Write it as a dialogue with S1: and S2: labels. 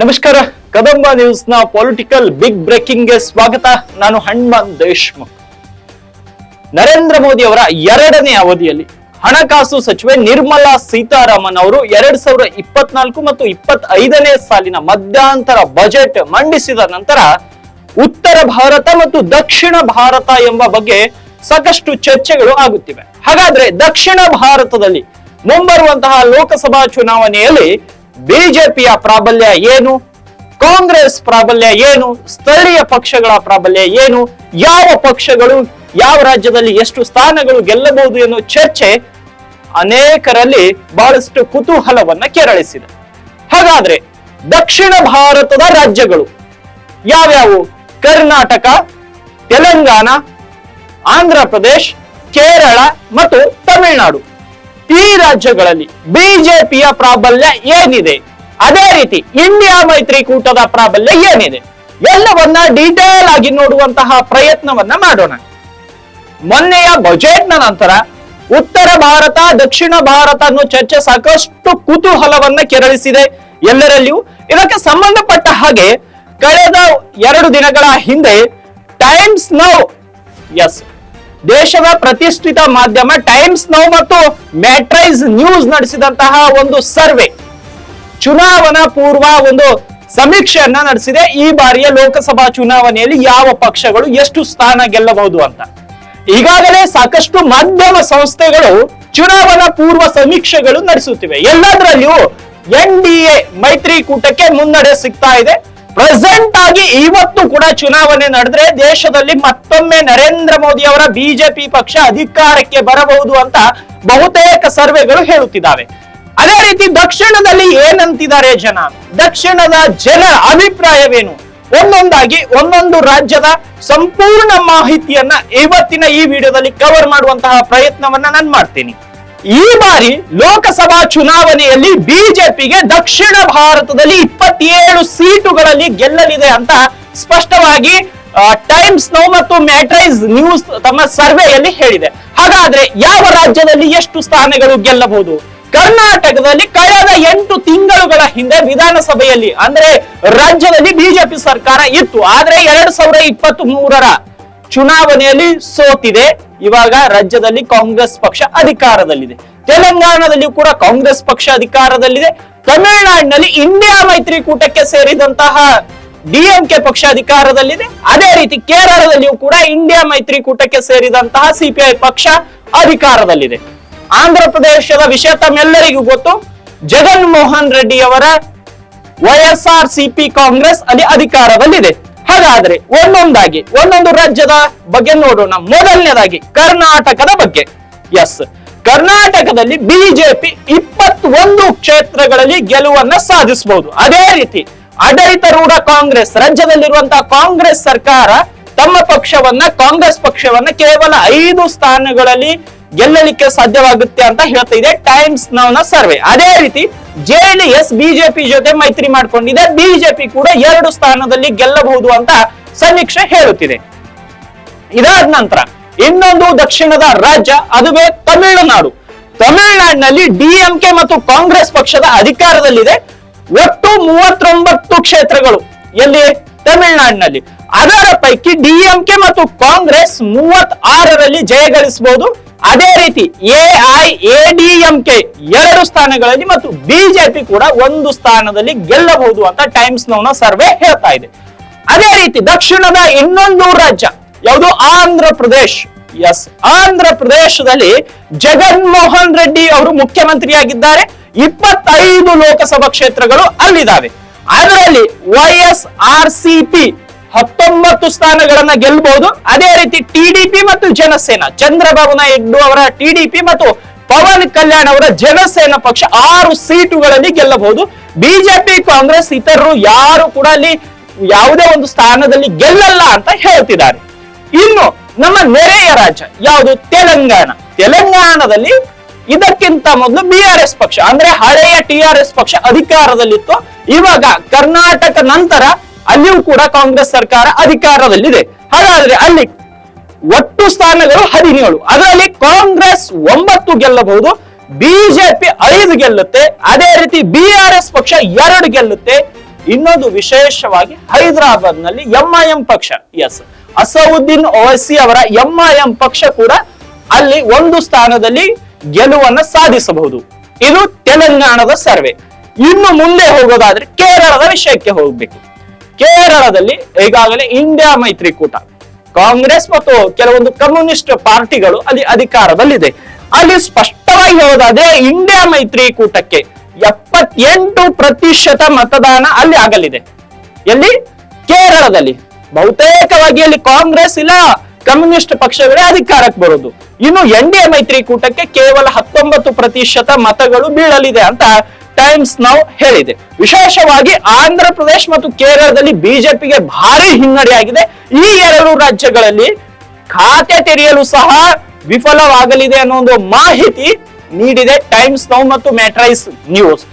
S1: ನಮಸ್ಕಾರ, ಕದಂಬ ನ್ಯೂಸ್ನ political big ಬ್ರೇಕಿಂಗ್ಗೆ ಸ್ವಾಗತ. ನಾನು ಹಣ್ಮನ್ ದೇಶ್ಮುಖ್. ನರೇಂದ್ರ ಮೋದಿ ಅವರ ಎರಡನೇ ಅವಧಿಯಲ್ಲಿ ಹಣಕಾಸು ಸಚಿವೆ ನಿರ್ಮಲಾ ಸೀತಾರಾಮನ್ ಅವರು ಎರಡ್ ಸಾವಿರದ ಇಪ್ಪತ್ನಾಲ್ಕು ಮತ್ತು ಇಪ್ಪತ್ ಐದನೇ ಸಾಲಿನ ಮಧ್ಯಂತರ ಬಜೆಟ್ ಮಂಡಿಸಿದ ನಂತರ ಉತ್ತರ ಭಾರತ ಮತ್ತು ದಕ್ಷಿಣ ಭಾರತ ಎಂಬ ಬಗ್ಗೆ ಸಾಕಷ್ಟು ಚರ್ಚೆಗಳು ಆಗುತ್ತಿವೆ. ಹಾಗಾದ್ರೆ ದಕ್ಷಿಣ ಭಾರತದಲ್ಲಿ ಮುಂಬರುವಂತಹ ಲೋಕಸಭಾ ಚುನಾವಣೆಯಲ್ಲಿ ಬಿಜೆಪಿಯ ಪ್ರಾಬಲ್ಯ ಏನು? ಕಾಂಗ್ರೆಸ್ ಪ್ರಾಬಲ್ಯ ಏನು? ಸ್ಥಳೀಯ ಪಕ್ಷಗಳ ಪ್ರಾಬಲ್ಯ ಏನು? ಯಾವ ಪಕ್ಷಗಳು, ಯಾವ ರಾಜ್ಯದಲ್ಲಿ ಎಷ್ಟು ಸ್ಥಾನಗಳು ಗೆಲ್ಲಬಹುದು ಎನ್ನುವ ಚರ್ಚೆ ಅನೇಕರಲ್ಲಿ ಬಹಳಷ್ಟು ಕುತೂಹಲವನ್ನ ಕೆರಳಿಸಿದೆ. ಹಾಗಾದ್ರೆ ದಕ್ಷಿಣ ಭಾರತದ ರಾಜ್ಯಗಳು ಯಾವ್ಯಾವು? ಕರ್ನಾಟಕ, ತೆಲಂಗಾಣ, ಆಂಧ್ರ ಪ್ರದೇಶ್, ಕೇರಳ ಮತ್ತು ತಮಿಳುನಾಡು. ಈ ರಾಜ್ಯಗಳಲ್ಲಿ ಬಿಜೆಪಿಯ ಪ್ರಾಬಲ್ಯ ಏನಿದೆ? ಅದೇ ರೀತಿ ಇಂಡಿಯಾ ಮೈತ್ರಿಕೂಟದ ಪ್ರಾಬಲ್ಯ ಏನಿದೆ? ಎಲ್ಲವನ್ನ ಡೀಟೇಲ್ ಆಗಿ ನೋಡುವಂತಹ ಪ್ರಯತ್ನವನ್ನ ಮಾಡೋಣ. ಮೊನ್ನೆಯ ಬಜೆಟ್ನ ನಂತರ ಉತ್ತರ ಭಾರತ, ದಕ್ಷಿಣ ಭಾರತ ಅನ್ನೋ ಚರ್ಚೆ ಸಾಕಷ್ಟು ಕುತೂಹಲವನ್ನ ಕೆರಳಿಸಿದೆ ಎಲ್ಲರಲ್ಲಿಯೂ. ಇದಕ್ಕೆ ಸಂಬಂಧಪಟ್ಟ ಹಾಗೆ ಕಳೆದ ಎರಡು ದಿನಗಳ ಹಿಂದೆ ಟೈಮ್ಸ್ ನೌ ಎಸ್ ದೇಶದ ಪ್ರತಿಷ್ಠಿತ ಮಾಧ್ಯಮ ಟೈಮ್ಸ್ ನೌ ಮತ್ತು ಮ್ಯಾಟ್ರೈಸ್ ನ್ಯೂಸ್ ನಡೆಸಿದಂತಹ ಒಂದು ಸರ್ವೆ. ಚುನಾವಣಾ ಪೂರ್ವ ಒಂದು ಸಮೀಕ್ಷೆಯನ್ನ ನಡೆಸಿದೆ. ಈ ಬಾರಿಯ ಲೋಕಸಭಾ ಚುನಾವಣೆಯಲ್ಲಿ ಯಾವ ಪಕ್ಷಗಳು ಎಷ್ಟು ಸ್ಥಾನ ಗೆಲ್ಲಬಹುದು ಅಂತ. ಈಗಾಗಲೇ ಸಾಕಷ್ಟು ಮಾಧ್ಯಮ ಸಂಸ್ಥೆಗಳು ಚುನಾವಣಾ ಪೂರ್ವ ಸಮೀಕ್ಷೆಗಳು ನಡೆಸುತ್ತಿವೆ. ಎಲ್ಲದರಲ್ಲಿಯೂ ಎನ್ ಡಿ ಎ ಮೈತ್ರಿಕೂಟಕ್ಕೆ ಮುನ್ನಡೆ ಸಿಗ್ತಾ ಇದೆ. ಪ್ರೆಸೆಂಟ್ ಆಗಿ ಇವತ್ತು ಕೂಡ ಚುನಾವಣೆ ನಡೆದ್ರೆ ದೇಶದಲ್ಲಿ ಮತ್ತೊಮ್ಮೆ ನರೇಂದ್ರ ಮೋದಿ ಅವರ ಬಿಜೆಪಿ ಪಕ್ಷ ಅಧಿಕಾರಕ್ಕೆ ಬರಬಹುದು ಅಂತ ಬಹುತೇಕ ಸರ್ವೆಗಳು ಹೇಳುತ್ತಿದ್ದಾವೆ. ಅದೇ ರೀತಿ ದಕ್ಷಿಣದಲ್ಲಿ ಏನಂತಿದ್ದಾರೆ ಜನ? ದಕ್ಷಿಣದ ಜನ ಅಭಿಪ್ರಾಯವೇನು? ಒಂದೊಂದಾಗಿ ಒಂದೊಂದು ರಾಜ್ಯದ ಸಂಪೂರ್ಣ ಮಾಹಿತಿಯನ್ನ ಇವತ್ತಿನ ಈ ವಿಡಿಯೋದಲ್ಲಿ ಕವರ್ ಮಾಡುವಂತಹ ಪ್ರಯತ್ನವನ್ನ ನಾನು ಮಾಡ್ತೀನಿ. ಈ ಬಾರಿ ಲೋಕಸಭಾ ಚುನಾವಣೆಯಲ್ಲಿ ಬಿಜೆಪಿಗೆ ದಕ್ಷಿಣ ಭಾರತದಲ್ಲಿ ಇಪ್ಪತ್ತೇಳು ಸೀಟುಗಳಲ್ಲಿ ಗೆಲ್ಲಲಿದೆ ಅಂತ ಸ್ಪಷ್ಟವಾಗಿ ಟೈಮ್ಸ್ ನೋ ಮತ್ತು ಮ್ಯಾಟ್ರೈಸ್ ನ್ಯೂಸ್ ತಮ್ಮ ಸರ್ವೆಯಲ್ಲಿ ಹೇಳಿದೆ. ಹಾಗಾದ್ರೆ ಯಾವ ರಾಜ್ಯದಲ್ಲಿ ಎಷ್ಟು ಸ್ಥಾನಗಳು ಗೆಲ್ಲಬಹುದು? ಕರ್ನಾಟಕದಲ್ಲಿ ಕಳೆದ ಎಂಟು ತಿಂಗಳುಗಳ ಹಿಂದೆ ವಿಧಾನಸಭೆಯಲ್ಲಿ, ಅಂದ್ರೆ ರಾಜ್ಯದಲ್ಲಿ ಬಿಜೆಪಿ ಸರ್ಕಾರ ಇತ್ತು. ಆದ್ರೆ ಎರಡ್ ಸಾವಿರದ ಇಪ್ಪತ್ತ್ ಮೂರರ ಚುನಾವಣೆಯಲ್ಲಿ ಸೋತಿದೆ. ಇವಾಗ ರಾಜ್ಯದಲ್ಲಿ ಕಾಂಗ್ರೆಸ್ ಪಕ್ಷ ಅಧಿಕಾರದಲ್ಲಿದೆ. ತೆಲಂಗಾಣದಲ್ಲಿ ಕೂಡ ಕಾಂಗ್ರೆಸ್ ಪಕ್ಷ ಅಧಿಕಾರದಲ್ಲಿದೆ. ತಮಿಳುನಾಡಿನಲ್ಲಿ ಇಂಡಿಯಾ ಮೈತ್ರಿಕೂಟಕ್ಕೆ ಸೇರಿದಂತಹ ಡಿಎಂಕೆ ಪಕ್ಷ ಅಧಿಕಾರದಲ್ಲಿದೆ. ಅದೇ ರೀತಿ ಕೇರಳದಲ್ಲಿಯೂ ಕೂಡ ಇಂಡಿಯಾ ಮೈತ್ರಿಕೂಟಕ್ಕೆ ಸೇರಿದಂತಹ ಸಿಪಿಐ ಪಕ್ಷ ಅಧಿಕಾರದಲ್ಲಿದೆ. ಆಂಧ್ರ ಪ್ರದೇಶದ ವಿಷಯ ತಮ್ಮೆಲ್ಲರಿಗೂ ಗೊತ್ತು. ಜಗನ್ ಮೋಹನ್ ರೆಡ್ಡಿ ಅವರ ವೈಎಸ್ಆರ್ ಸಿಪಿ ಕಾಂಗ್ರೆಸ್ ಅಲ್ಲಿ ಅಧಿಕಾರದಲ್ಲಿದೆ. ಹಾಗಾದ್ರೆ ಒಂದೊಂದಾಗಿ, ಒಂದೊಂದು ರಾಜ್ಯದ ಬಗ್ಗೆ ನೋಡೋಣ. ಮೊದಲನೇದಾಗಿ ಕರ್ನಾಟಕದ ಬಗ್ಗೆ. ಎಸ್ ಕರ್ನಾಟಕದಲ್ಲಿ ಬಿಜೆಪಿ ಇಪ್ಪತ್ತೊಂದು ಕ್ಷೇತ್ರಗಳಲ್ಲಿ ಗೆಲುವನ್ನ ಸಾಧಿಸಬಹುದು ಅದೇ ರೀತಿ ಆಡಳಿತಾರೂಢ ಕಾಂಗ್ರೆಸ್ ರಾಜ್ಯದಲ್ಲಿರುವಂತಹ ಕಾಂಗ್ರೆಸ್ ಸರ್ಕಾರ ತಮ್ಮ ಪಕ್ಷವನ್ನ, ಕಾಂಗ್ರೆಸ್ ಪಕ್ಷವನ್ನ ಕೇವಲ ಐದು ಸ್ಥಾನಗಳಲ್ಲಿ ಗೆಲ್ಲಲಿಕ್ಕೆ ಸಾಧ್ಯವಾಗುತ್ತೆ ಅಂತ ಹೇಳ್ತಾ ಇದೆ ಟೈಮ್ಸ್ ನೌನ ಸರ್ವೆ ಅದೇ ರೀತಿ ಜೆಡಿಎಸ್, ಬಿಜೆಪಿ ಜೊತೆ ಮೈತ್ರಿ ಮಾಡಿಕೊಂಡಿದೆ. ಬಿಜೆಪಿ ಕೂಡ ಎರಡು ಸ್ಥಾನದಲ್ಲಿ ಗೆಲ್ಲಬಹುದು ಅಂತ ಸಮೀಕ್ಷೆ ಹೇಳುತ್ತಿದೆ. ಇದಾದ ನಂತರ ಇನ್ನೊಂದು ದಕ್ಷಿಣದ ರಾಜ್ಯ, ಅದುವೇ ತಮಿಳುನಾಡು. ತಮಿಳುನಾಡಿನಲ್ಲಿ ಡಿಎಂಕೆ ಮತ್ತು ಕಾಂಗ್ರೆಸ್ ಪಕ್ಷದ ಅಧಿಕಾರದಲ್ಲಿದೆ. ಒಟ್ಟು ಮೂವತ್ತೊಂಬತ್ತು ಕ್ಷೇತ್ರಗಳು ಎಲ್ಲಿ? ತಮಿಳುನಾಡಿನಲ್ಲಿ. ಅದರ ಪೈಕಿ ಡಿಎಂಕೆ ಮತ್ತು ಕಾಂಗ್ರೆಸ್ ಮೂವತ್ ಆರರಲ್ಲಿ ಜಯಗಳಿಸಬಹುದು ಅದೇ ರೀತಿ ಎಐಎಡಿಎಂಕೆ ಎರಡು ಸ್ಥಾನಗಳಲ್ಲಿ ಮತ್ತು ಬಿಜೆಪಿ ಕೂಡ ಒಂದು ಸ್ಥಾನದಲ್ಲಿ ಗೆಲ್ಲಬಹುದು ಅಂತ ಟೈಮ್ಸ್ ನೌನ ಸರ್ವೆ ಹೇಳ್ತಾ ಇದೆ. ಅದೇ ರೀತಿ ದಕ್ಷಿಣದ ಇನ್ನೊಂದು ರಾಜ್ಯ ಯಾವುದು? ಆಂಧ್ರ ಪ್ರದೇಶ್. ಎಸ್ ಆಂಧ್ರ ಪ್ರದೇಶದಲ್ಲಿ ಜಗನ್ಮೋಹನ್ ರೆಡ್ಡಿ ಅವರು ಮುಖ್ಯಮಂತ್ರಿಯಾಗಿದ್ದಾರೆ. ಇಪ್ಪತ್ತೈದು ಲೋಕಸಭಾ ಕ್ಷೇತ್ರಗಳು ಅಲ್ಲಿದ್ದಾವೆ. ಅದರಲ್ಲಿ Y S R C P ಹತ್ತೊಂಬತ್ತು ಸ್ಥಾನಗಳನ್ನ ಗೆಲ್ಲಬಹುದು ಅದೇ ರೀತಿ ಟಿಡಿಪಿ ಮತ್ತು ಜನಸೇನಾ. ಚಂದ್ರಬಾಬು ನಾಯ್ಡು ಅವರ ಟಿಡಿಪಿ ಮತ್ತು ಪವನ್ ಕಲ್ಯಾಣ್ ಅವರ ಜನಸೇನಾ ಪಕ್ಷ ಆರು ಸೀಟುಗಳಲ್ಲಿ ಗೆಲ್ಲಬಹುದು. ಬಿಜೆಪಿ ಕಾಂಗ್ರೆಸ್ ಇತರರು ಯಾರು ಕೂಡ ಅಲ್ಲಿ ಯಾವುದೇ ಒಂದು ಸ್ಥಾನದಲ್ಲಿ ಗೆಲ್ಲಲ್ಲ ಅಂತ ಹೇಳ್ತಿದ್ದಾರೆ. ಇನ್ನು ನಮ್ಮ ನೆರೆಯ ರಾಜ್ಯ ಯಾವುದು? ತೆಲಂಗಾಣ. ತೆಲಂಗಾಣದಲ್ಲಿ ಇದಕ್ಕಿಂತ ಮೊದಲು ಬಿ ಆರ್ ಎಸ್ ಪಕ್ಷ, ಅಂದ್ರೆ ಹಳೆಯ ಟಿ ಆರ್ ಎಸ್ ಪಕ್ಷ ಅಧಿಕಾರದಲ್ಲಿತ್ತು. ಇವಾಗ ಕರ್ನಾಟಕ ನಂತರ ಅಲ್ಲಿಯೂ ಕೂಡ ಕಾಂಗ್ರೆಸ್ ಸರ್ಕಾರ ಅಧಿಕಾರದಲ್ಲಿದೆ. ಹಾಗಾದ್ರೆ ಅಲ್ಲಿ ಒಟ್ಟು ಸ್ಥಾನಗಳು ಹದಿನೇಳು. ಅದರಲ್ಲಿ ಕಾಂಗ್ರೆಸ್ ಒಂಬತ್ತು ಗೆಲ್ಲಬಹುದು, ಬಿಜೆಪಿ ಐದು ಗೆಲ್ಲುತ್ತೆ, ಅದೇ ರೀತಿ ಬಿಆರ್ಎಸ್ ಎಸ್ ಪಕ್ಷ ಎರಡು ಗೆಲ್ಲುತ್ತೆ. ಇನ್ನೊಂದು ವಿಶೇಷವಾಗಿ ಹೈದರಾಬಾದ್ನಲ್ಲಿ ಎಂಐಎಂ ಪಕ್ಷ. ಎಸ್ ಅಸವುದ್ದೀನ್ ಓವೈಸಿ ಅವರ ಎಂಐಎಂ ಪಕ್ಷ ಕೂಡ ಅಲ್ಲಿ ಒಂದು ಸ್ಥಾನದಲ್ಲಿ ಗೆಲುವನ್ನ ಸಾಧಿಸಬಹುದು. ಇದು ತೆಲಂಗಾಣದ ಸರ್ವೆ. ಇನ್ನು ಮುಂದೆ ಹೋಗೋದಾದ್ರೆ ಕೇರಳದ ವಿಷಯಕ್ಕೆ ಹೋಗ್ಬೇಕು. ಕೇರಳದಲ್ಲಿ ಈಗಾಗಲೇ ಇಂಡಿಯಾ ಮೈತ್ರಿಕೂಟ. ಕಾಂಗ್ರೆಸ್ ಮತ್ತು ಕೆಲವೊಂದು ಕಮ್ಯುನಿಸ್ಟ್ ಪಾರ್ಟಿಗಳು ಅಲ್ಲಿ ಅಧಿಕಾರದಲ್ಲಿದೆ. ಅಲ್ಲಿ ಸ್ಪಷ್ಟವಾಗಿ ಹೇಳೋದಾದ್ರೆ ಇಂಡಿಯಾ ಮೈತ್ರಿಕೂಟಕ್ಕೆ ಎಪ್ಪತ್ತೆಂಟು ಪ್ರತಿಶತ ಮತದಾನ ಅಲ್ಲಿ ಆಗಲಿದೆ. ಎಲ್ಲಿ? ಕೇರಳದಲ್ಲಿ. ಬಹುತೇಕವಾಗಿ ಅಲ್ಲಿ ಕಾಂಗ್ರೆಸ್ ಇಲ್ಲ, ಕಮ್ಯುನಿಸ್ಟ್ ಪಕ್ಷಗಳೇ ಅಧಿಕಾರಕ್ಕೆ ಬರೋದು. ಇನ್ನು ಎನ್ ಡಿ ಎ ಮೈತ್ರಿಕೂಟಕ್ಕೆ ಕೇವಲ ಹತ್ತೊಂಬತ್ತು ಪ್ರತಿಶತ ಮತಗಳು ಬೀಳಲಿದೆ ಅಂತ ಟೈಮ್ಸ್ ನಾವು ಹೇಳಿದೆ. ವಿಶೇಷವಾಗಿ ಆಂಧ್ರ ಪ್ರದೇಶ ಮತ್ತು ಕೇರಳದಲ್ಲಿ ಬಿಜೆಪಿಗೆ ಭಾರಿ ಹಿನ್ನಡೆಯಾಗಿದೆ. ಈ ಎರಡು ರಾಜ್ಯಗಳಲ್ಲಿ ಖಾತೆ ತೆರೆಯಲು ಸಹ ವಿಫಲವಾಗಲಿದೆ ಅನ್ನೋ ಒಂದು ಮಾಹಿತಿ ನೀಡಿದೆ ಟೈಮ್ಸ್ ನೌ ಮತ್ತು ಮ್ಯಾಟ್ರೈಸ್ ನ್ಯೂಸ್